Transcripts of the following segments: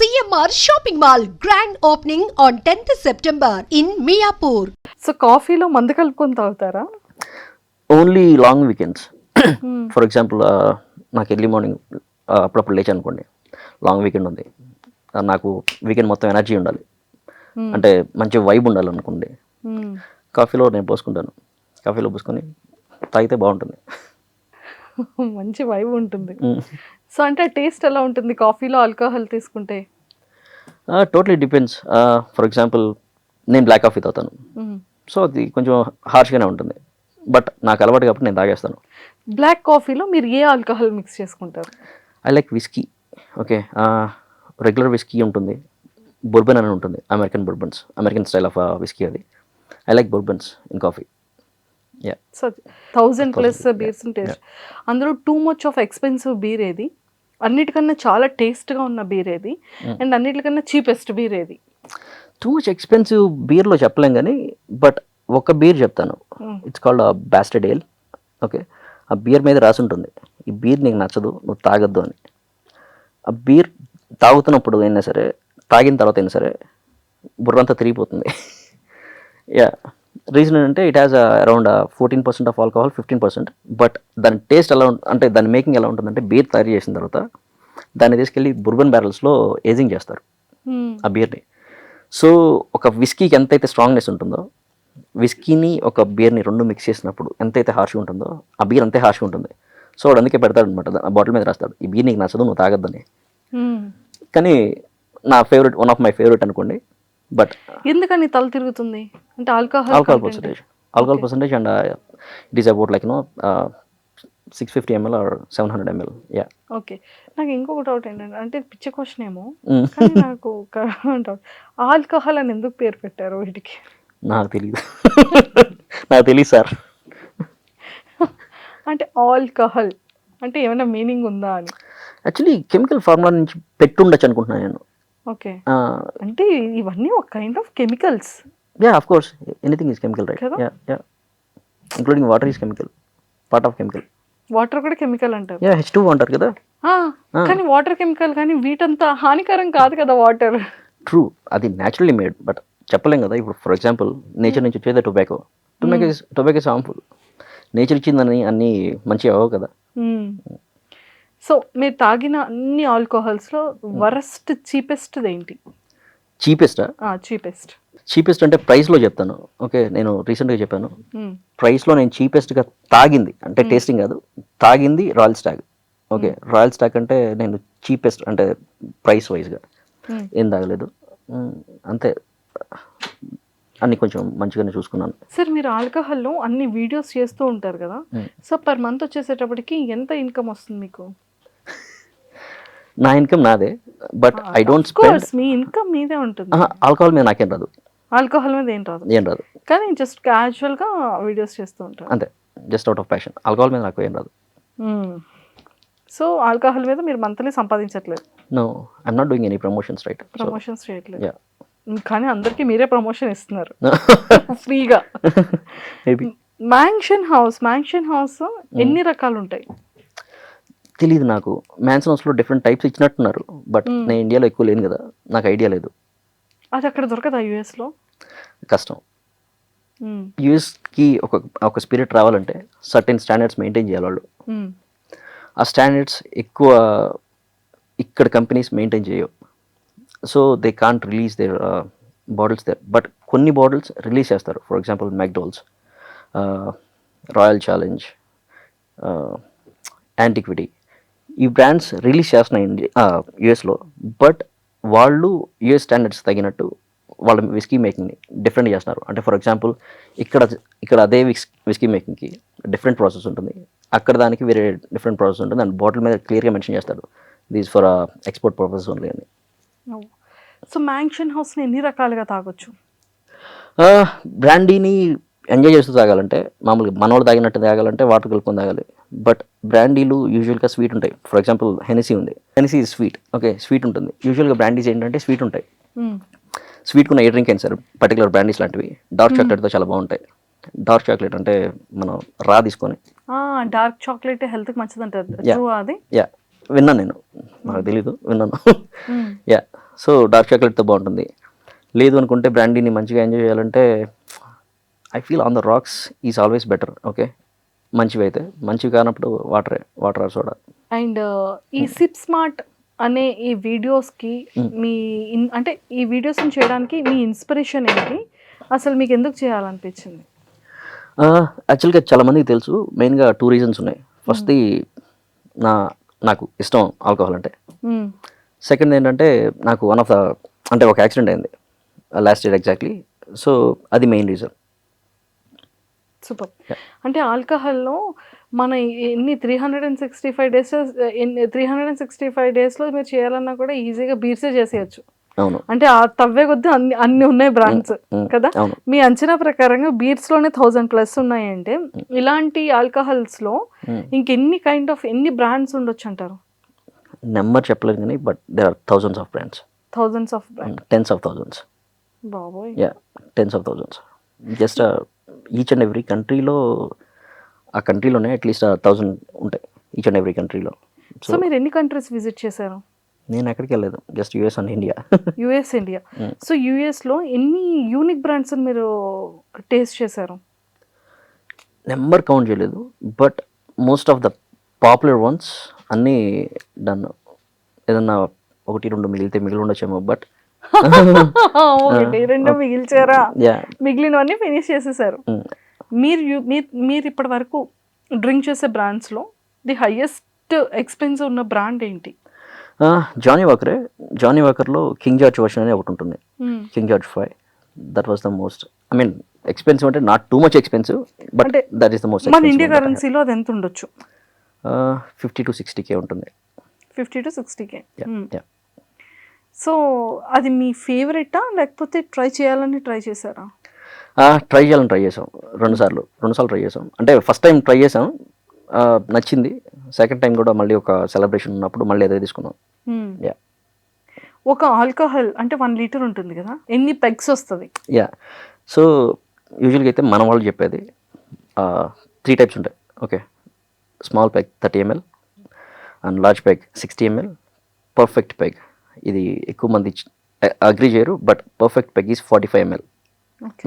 CMR Shopping Mall grand opening on 10th September in Miapur. So కాఫీలో మందు కలుపుకొని తాగుతారా? Only long weekends for example నాకు early morning అప్పుడప్పుడు లేచి అనుకోండి లాంగ్ వీకెండ్ ఉంది. ఆ, నాకు వీకెండ్ మొత్తం ఎనర్జీ ఉండాలి. అంటే మంచి వైబ్ ఉండాలి అనుకోండి. కాఫీలో నేను పోసుకుంటాను. కాఫీలో పోసుకొని తాగితే బాగుంటుంది. మంచి వైబ్ ఉంటుంది. మ్మ్. సో అంటే టేస్ట్ ఎలా ఉంటుంది కాఫీలో ఆల్కహాల్ తీసుకుంటే? Totally depends. ఫర్ ఎగ్జాంపుల్ నేను బ్లాక్ కాఫీ తాగుతాను. సో అది కొంచెం హార్ష్గానే ఉంటుంది. బట్ నాకు అలవాటు కాబట్టి నేను తాగేస్తాను. బ్లాక్ కాఫీలో మీరు ఏ ఆల్కహాల్ మిక్స్ చేసుకుంటారు? I like whisky. Okay regular whisky ఉంటుంది. బొర్బన్ అని ఉంటుంది. American bourbons. American style of whisky అది. I like bourbons in coffee. Yeah so thousand plus beers taste అందులో too much of expensive beer ఏది? అన్నిటికన్నా చాలా టేస్ట్గా ఉన్న బీర్ ఏది? అండ్ అన్నిటికన్నా చీపెస్ట్ బీర్ ఏది? టూ మచ్ ఎక్స్పెన్సివ్ బీర్లో చెప్పలేం కానీ బట్ ఒక బీర్ చెప్తాను. It's called bastard ale okay ఆ బీర్ మీద రాసి ఉంటుంది ఈ బీర్ నీకు నచ్చదు నువ్వు తాగొద్దు అని. ఆ బీర్ తాగుతున్నప్పుడు అయినా సరే తాగిన తర్వాత అయినా సరే బుర్రంతా తిరిగిపోతుంది. యా రీజన్ ఏంటంటే it has around fourteen percent of alcohol fifteen percent but దాని టేస్ట్ ఎలా అంటే దాని మేకింగ్ ఎలా ఉంటుందంటే బీర్ తయారు చేసిన తర్వాత దాన్ని తీసుకెళ్ళి బుర్బన్ బ్యారల్స్లో ఏజింగ్ చేస్తారు. ఆ బీర్ని సో ఒక విస్కీకి ఎంతైతే స్ట్రాంగ్నెస్ ఉంటుందో విస్కీని ఒక బీర్ని రెండు మిక్స్ చేసినప్పుడు ఎంతైతే హార్ష్గా ఉంటుందో ఆ బీర్ అంతే హార్ష్గా ఉంటుంది. సో వాడు అందుకే పెడతాడు అనమాట బాటిల్ మీద రాస్తాడు. ఈ బీర్ నీకు నచ్చదు నువ్వు తాగొద్దని. కానీ నా favourite one of my favourite అనుకోండి బట్ ఎందుకని తల తిరుగుతుంది? అంటే alcohol alcohol percentage alcohol percentage and it is about like no six fifty ML or seven hundred ML yeah okay నాకు ఇంకొక డౌట్ ఏంటంటే అంటే పిచ్చ క్వశ్చన్ ఏమో Mm. కానీ నాకు డౌట్ ఆల్కహాల్ అని ఎందుకు పేరు పెట్టారు వీటికి నాకు తెలియదు నాకు తెలియదు సార్ అంటే ఆల్కహాల్ అంటే ఏమైనా మీనింగ్ ఉందా అని యాక్చువల్లీ కెమికల్ ఫార్ములా నుంచి పెట్టుండొచ్చు అనుకుంటున్నాను నేను ఓకే అంటే ఇవన్నీ ఒక kind of chemicals of course. Anything is chemical, right? Kada? Yeah, yeah. Including water is chemical. Part of chemical. Water కూడా కెమికల్ అంటారు. H2 అంటారు కదా? కానీ వాటర్ కెమికల్ కానీ వీటంతా హానికరం కాదు కదా వాటర్. ట్రూ అది న్యాచురల్లీ మేడ్ బట్ చెప్పలేం కదా ఇప్పుడు ఫర్ ఎగ్జాంపుల్ నేచర్ నుంచి వచ్చేది tobacco tobacco is tobacco is harmful nature ఇచ్చిందని అన్నీ మంచిగా అవ్వవు కదా. సో మీరు తాగిన అన్ని ఆల్కహాల్స్లో వరస్ట్ చీపెస్ట్ ఏంటి? చీపెస్టా చీపెస్ట్ చీపెస్ట్ అంటే ప్రైస్లో చెప్తాను. ఓకే నేను రీసెంట్గా చెప్పాను. ప్రైస్లో నేను చీపెస్ట్గా తాగింది. అంటే టేస్టింగ్ కాదు. తాగింది royal stag okay royal stag అంటే నేను చీపెస్ట్ అంటే ప్రైస్ వైజ్గా ఏం తాగలేదు. అంతే. అన్ని కొంచెం మంచిగానే చూసుకున్నాను. సార్ మీరు ఆల్కహాల్లో అన్ని వీడియోస్ చేస్తూ ఉంటారు కదా. సో పర్ మంత్ వచ్చేసేటప్పటికి ఎంత ఇన్కమ్ వస్తుంది మీకు? నా ఇన్కమ్ నాదే బట్ ఐ డోంట్ స్పెండ్ మీ ఇన్కమ్ మీదే ఉంటుంది. ఆల్కహాల్ మీద నాకేం రాదు. ఆల్కహాల్ మీద ఏం రాదు. ఏం రాదు. కానీ జస్ట్ క్యాజువల్గా వీడియోస్ చేస్తూ ఉంటారు అంతే just out of passion alcohol మీద నాకు ఏం రాదు. సో ఆల్కహాల్ మీద మీరు monthly సంపాదించట్లేదు. No I'm not doing any promotions right promotions చేయట్లేదు. యా కానీ అందరికీ మీరే ప్రమోషన్ ఇస్తున్నారు. ఫ్రీగా maybe mansion house mansion house ఎన్ని రకాలు ఉంటాయి? తెలియదు నాకు. మ్యాన్సన్ హౌస్లో డిఫరెంట్ టైప్స్ ఇచ్చినట్టున్నారు. బట్ నేను ఇండియాలో ఎక్కువ లేను కదా. నాకు ఐడియా లేదు. అది అక్కడ దొరకదా యూఎస్లో కష్టం. యూఎస్కి ఒక ఒక స్పిరిట్ రావాలంటే సర్టెన్ స్టాండర్డ్స్ మెయింటైన్ చేయాలి వాళ్ళు ఆ స్టాండర్డ్స్ ఎక్కువ ఇక్కడ కంపెనీస్ మెయింటైన్ చేయవు. So they can't release their bottles there but కొన్ని బాటిల్స్ రిలీజ్ చేస్తారు. For example McDowell's royal challenge antiquity ఈ బ్రాండ్స్ రిలీజ్ చేస్తున్నాయి ఇండియా యుఎస్లో బట్ వాళ్ళు యుఎస్ స్టాండర్డ్స్ తగినట్టు వాళ్ళ విస్కీ మేకింగ్ని డిఫరెంట్ చేస్తున్నారు. అంటే ఫర్ ఎగ్జాంపుల్ ఇక్కడ ఇక్కడ అదే విస్ విస్కీ మేకింగ్కి డిఫరెంట్ ప్రాసెస్ ఉంటుంది. అక్కడ దానికి వేరే డిఫరెంట్ ప్రాసెస్ ఉంటుంది. అండ్ బాటిల్ మీద క్లియర్గా మెన్షన్ చేస్తారు. These for export purpose only అని. సో మ్యాంక్షన్ హౌస్ని ఎన్ని రకాలుగా తాగొచ్చు? బ్రాండీని ఎంజాయ్ చేస్తూ తాగాలంటే మామూలుగా మనోళ్ళు తాగినట్టు తాగాలంటే వాటర్ కలుపుకొని తాగాలి. బట్ బ్రాండీలు యూజువల్గా స్వీట్ ఉంటాయి. ఫర్ ఎగ్జాంపుల్ హెనసీ ఉంది. హెనసీ స్వీట్ ఓకే స్వీట్ ఉంటుంది. యూజువల్గా బ్రాండీస్ ఏంటంటే స్వీట్ ఉంటాయి. స్వీట్ ఉన్న ఏ డ్రింక్ అయినా సరే పర్టికులర్ బ్రాండీస్ లాంటివి. డార్క్ చాక్లెట్తో చాలా బాగుంటాయి. డార్క్ చాక్లెట్ అంటే మనం రా తీసుకొని. డార్క్ చాక్లెట్ హెల్త్కి మంచిది అంటారు అది? యా విన్నాను నేను. నాకు తెలీదు. విన్నాను. యా సో డార్క్ చాక్లెట్తో బాగుంటుంది. లేదు అనుకుంటే బ్రాండీని మంచిగా ఎంజాయ్ చేయాలంటే I feel on the rocks is always better okay మంచివి అయితే మంచివి కానప్పుడు వాటరే వాటర్ ఆర్ సోడా అండ్ ఈ సిప్ స్మార్ట్ అనే ఈ వీడియోస్కి మీ ఇన్- అంటే ఈ వీడియోస్ని చేయడానికి మీ ఇన్స్పిరేషన్ ఏంటి? అసలు మీకు ఎందుకు చేయాలనిపించింది? యాక్చువల్గా చాలా మందికి తెలుసు మెయిన్గా టూ రీజన్స్ ఉన్నాయి. ఫస్ట్ది నా నాకు ఇష్టం ఆల్కహాల్ అంటే. సెకండ్ ఏంటంటే నాకు వన్ ఆఫ్ ద అంటే ఒక యాక్సిడెంట్ అయింది లాస్ట్ ఇయర్ ఎగ్జాక్ట్లీ సో అది మెయిన్ రీజన్ సూపర్. అంటే ఆల్కహాల్లో మన ఎన్ని three hundred and sixty five days three hundred and sixty five డేస్లో మీరు చేయాలన్నా కూడా ఈజీగా బీర్సే చేసేయచ్చు. అవును. అంటే ఆ తవ్వే కొద్దీ అన్ని అన్ని ఉన్నాయి బ్రాండ్స్ కదా? మీ అంచనా ప్రకారంగా బీర్స్లోనే థౌజండ్ ప్లస్ ఉన్నాయంటే ఇలాంటి ఆల్కహాల్స్లో. ఇంకెన్ని కైండ్ ఆఫ్ ఎన్ని బ్రాండ్స్ ఉండొచ్చు అంటారు? నెంబర్ చెప్పలేదు కానీ but there are thousands of brands thousands of tens of thousands బాబోయ్. Yeah tens of thousands just each and every కంట్రీలో ఆ కంట్రీలోనే అట్లీస్ట్ థౌజండ్ ఉంటాయి ఈచ్ అండ్ ఎవ్రీ కంట్రీలో సో మీరు ఎన్ని కంట్రీస్ విజిట్ చేశారు? నేను ఎక్కడికి వెళ్ళలేదు just US and India US India. So యుఎస్లో ఎన్ని యూనిక్ బ్రాండ్స్ మీరు టేస్ట్ చేశారు? నెంబర్ కౌంట్ చేయలేదు but most of the popular ones అన్నీ డన్ ఏదన్నా ఒకటి రెండు మిగిలితే మిగిలి ఉండొచ్చేమో బట్ ఒకటి రెండు మిగిల్చారా? మిగిలినవన్నీ ఫినిష్ చేసేసారు. మీరు యు- మీరు మీరు ఇప్పటి వరకు డ్రింక్ చేసే బ్రాండ్స్లో ది హైయెస్ట్ ఎక్స్పెన్సివ్ ఉన్న బ్రాండ్ ఏంటి? జానీ వాకరే. జానీ వాకర్లో కింగ్ జార్జ్ వర్షన్ అనేది ఒకటి ఉంటుంది. మ్మ్. King george five. That was the most I mean expensive అంటే not too much expensive but that is the most మన ఇండియా కరెన్సీలో అది ఎంత ఉండొచ్చు ఫిఫ్టీ టు సిక్స్టీ కే ఉంటుంది. ఫిఫ్టీ టు సిక్స్టీకే యా సో అది మీ ఫేవరెటా? లేకపోతే ట్రై చేయాలని ట్రై చేశారా? ట్రై చేయాలని ట్రై చేసాం రెండు సార్లు రెండు సార్లు ట్రై చేసాం అంటే ఫస్ట్ టైం ట్రై చేసాం నచ్చింది. సెకండ్ టైం కూడా మళ్ళీ ఒక సెలబ్రేషన్ ఉన్నప్పుడు మళ్ళీ అదే తీసుకున్నాం. యా ఒక ఆల్కహాల్ అంటే వన్ లీటర్ ఉంటుంది కదా? ఎన్ని పెగ్స్ వస్తుంది? యా సో యూజువల్గా అయితే మన వాళ్ళు చెప్పేది త్రీ టైప్స్ ఉంటాయి. Okay small peg thirty ML and large peg sixty ML perfect peg ఇది ఎక్కువ మంది అగ్రి చేయరు but perfect peg is forty five ML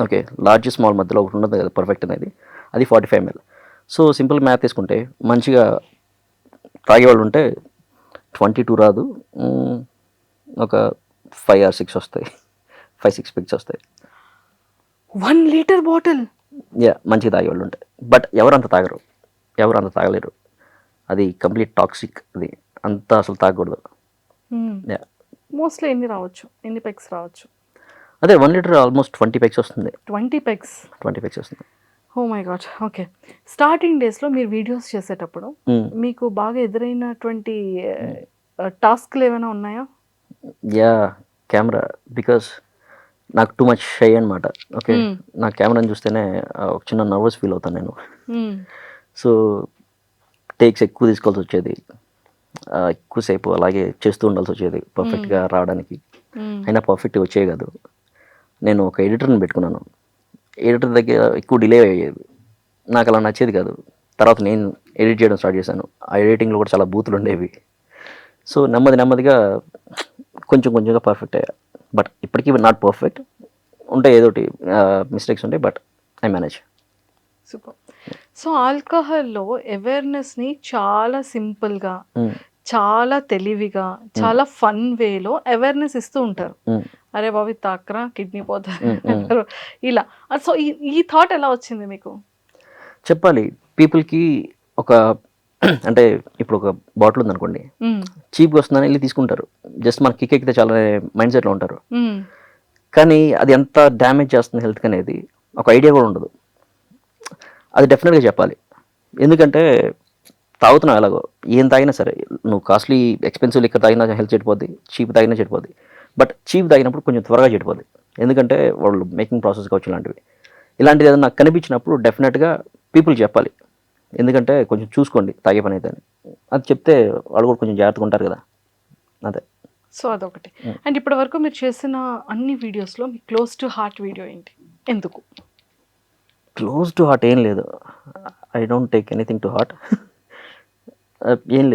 okay large small మధ్యలో ఒకటి ఉంటుంది కదా పర్ఫెక్ట్ అనేది అది forty five ML so simple math తీసుకుంటే మంచిగా తాగేవాళ్ళు ఉంటే ట్వంటీ టూ రాదు ఒక ఫైవ్ ఆర్ సిక్స్ వస్తాయి. ఫైవ్ సిక్స్ పిక్స్ వస్తాయి. వన్ లీటర్ బాటిల్ యా మంచిగా తాగేవాళ్ళు ఉంటాయి బట్ ఎవరు అంత తాగరు? ఎవరు అంత తాగలేరు? అది కంప్లీట్ టాక్సిక్ అది అంత అసలు తాగకూడదు. యా మోస్ట్లీ ఎన్ని రావచ్చు? ఎన్ని పెగ్స్ రావచ్చు? అదే one litre almost twenty pegs వస్తుంది. ట్వంటీ పెగ్స్ ట్వంటీ పెక్స్ వస్తుంది. Oh my god okay starting డేస్లో మీరు వీడియోస్ చేసేటప్పుడు Mm. మీకు బాగా ఎదురైనటువంటి టాస్క్లు ఏమైనా ఉన్నాయా? యా కెమెరా బికాస్ నాకు టూ మచ్ షై అనమాట ఓకే Hmm. నా కెమెరాని చూస్తేనే ఒక చిన్న నర్వస్ ఫీల్ అవుతాను నేను. సో టేక్స్ ఎక్కువ తీసుకోవాల్సి వచ్చేది. ఎక్కువసేపు అలాగే చేస్తూ ఉండాల్సి వచ్చేది. పర్ఫెక్ట్గా రావడానికి. అయినా పర్ఫెక్ట్ వచ్చేవి కాదు. నేను ఒక ఎడిటర్ని పెట్టుకున్నాను. ఎడిటర్ దగ్గర ఎక్కువ డిలే అయ్యేది. నాకు అలా నచ్చేది కాదు. తర్వాత నేను ఎడిట్ చేయడం స్టార్ట్ చేశాను. ఆ ఎడిటింగ్లో కూడా చాలా బూతులు ఉండేవి. సో నెమ్మది నెమ్మదిగా కొంచెం కొంచెంగా పర్ఫెక్ట్ అయ్యా. బట్ ఇప్పటికీ నాట్ పర్ఫెక్ట్ ఉంటాయి ఏదోటి మిస్టేక్స్ ఉంటాయి but I manage super. So ఆల్కహాల్లో అవేర్నెస్ని చాలా సింపుల్గా చాలా తెలివిగా చాలా ఫన్ వేలో అవేర్నెస్ ఇస్తూ ఉంటారు. అరే బాబు తాకరా కిడ్నీ పోతుంది అంటారు. ఇలా. సో ఈ- థాట్ ఎలా వచ్చింది మీకు? చెప్పాలి. పీపుల్కి ఒక అంటే ఇప్పుడు ఒక బాటిల్ ఉందనుకోండి. మ్మ్. చీప్గా వస్తుందని వెళ్ళి తీసుకుంటారు. జస్ట్ మనకి కిక్ ఎక్కితే చాలా మైండ్ సెట్లో ఉంటారు. కానీ అది ఎంత డ్యామేజ్ చేస్తుంది హెల్త్ అనేది ఒక ఐడియా కూడా ఉండదు. అది డెఫినెట్గా చెప్పాలి. ఎందుకంటే తాగుతున్నావు ఎలాగో ఏం తాగినా సరే నువ్వు కాస్ట్లీ ఎక్స్పెన్సివ్ లిక్కర్ తాగినా హెల్త్ చెడిపోద్ది చీప్ తాగినా చెడిపోద్ది. బట్ చీప్ తాగినప్పుడు కొంచెం త్వరగా చెడిపోద్ది. ఎందుకంటే వాళ్ళు మేకింగ్ ప్రాసెస్ కావచ్చు ఇలాంటివి. ఇలాంటిది ఏదైనా నాకు కనిపించినప్పుడు డెఫినెట్గా పీపుల్ చెప్పాలి. ఎందుకంటే కొంచెం చూసుకోండి తాగే పని అయితే అని. అది చెప్తే వాళ్ళు కూడా కొంచెం జాగ్రత్తగా ఉంటారు కదా. అదే. సో అదొకటి. అండ్ ఇప్పటి వరకు మీరు చేసిన అన్ని వీడియోస్లో మీ క్లోజ్ టు హార్ట్ వీడియో ఏంటి? ఎందుకు? క్లోజ్ టు హార్ట్ ఏం లేదు. I don't take anything to heart. ఏం లేదు.